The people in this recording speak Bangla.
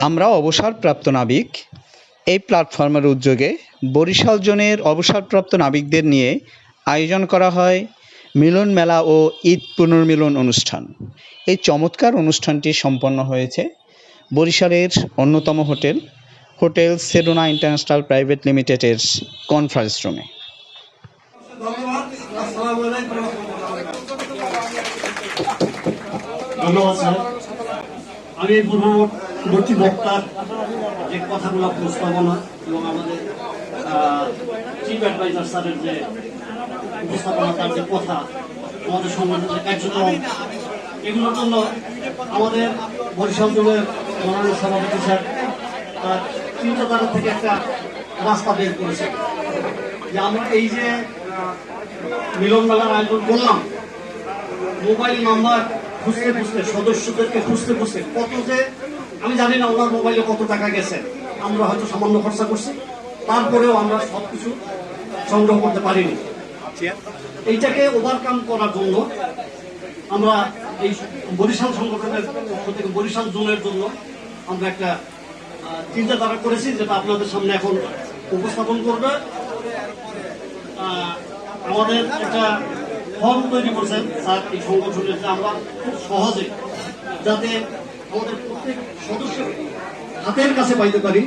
আমরা অবসরপ্রাপ্ত নাবিক। এই প্ল্যাটফর্মের উদ্যোগে বরিশাল জোনের অবসরপ্রাপ্ত নাবিকদের নিয়ে আয়োজন করা হয় মিলন মেলা ও ঈদ পুনর্মিলন অনুষ্ঠান। এই চমৎকার অনুষ্ঠানটি সম্পন্ন হয়েছে বরিশালের অন্যতম hotel hotel Sedona international private লিমিটেডের কনফারেন্স রুমে। ধন্যবাদ, স্যার। আমি এই বক্তার যে কথাগুলো উপস্থাপনা এবং আমাদের চিফ অ্যাডভাইজার স্যারের যে উপস্থাপনা তার যে কথা, আমাদের সংগঠনের যে কার্যক্রম, এগুলোর জন্য আমাদের বরিশাল জেলার মাননীয় সভাপতি স্যার তার চিন্তাধারা থেকে একটা রাস্তা বের করেছে যে আমরা এই যে মিলন মেলার আয়োজন করলাম, মোবাইল নাম্বার খুঁজতে খুঁজতে, সদস্যদেরকে খুঁজতে খুঁজতে কত যে আমি জানি না ওনার মোবাইলে কত টাকা গেছে। আমরা হয়তো সামান্য খরচা করছি। তারপরেও আমরা সব কিছু সংগ্রহ করতে পারিনি। এইটাকে ওভারকাম করার জন্য আমরা এই বরিশাল সংগঠনের পক্ষ থেকে বরিশাল জোনের জন্য আমরা একটা চিন্তাধারা করেছি যেটা আপনাদের সামনে এখন উপস্থাপন করবে। আমাদের একটা ফর্ম তৈরি করছেন স্যার এই সংগঠনের যে আমরা খুব সহজে যাতে আমাদের প্রত্যেক সদস্য হাতের কাছে পাইতে পারি।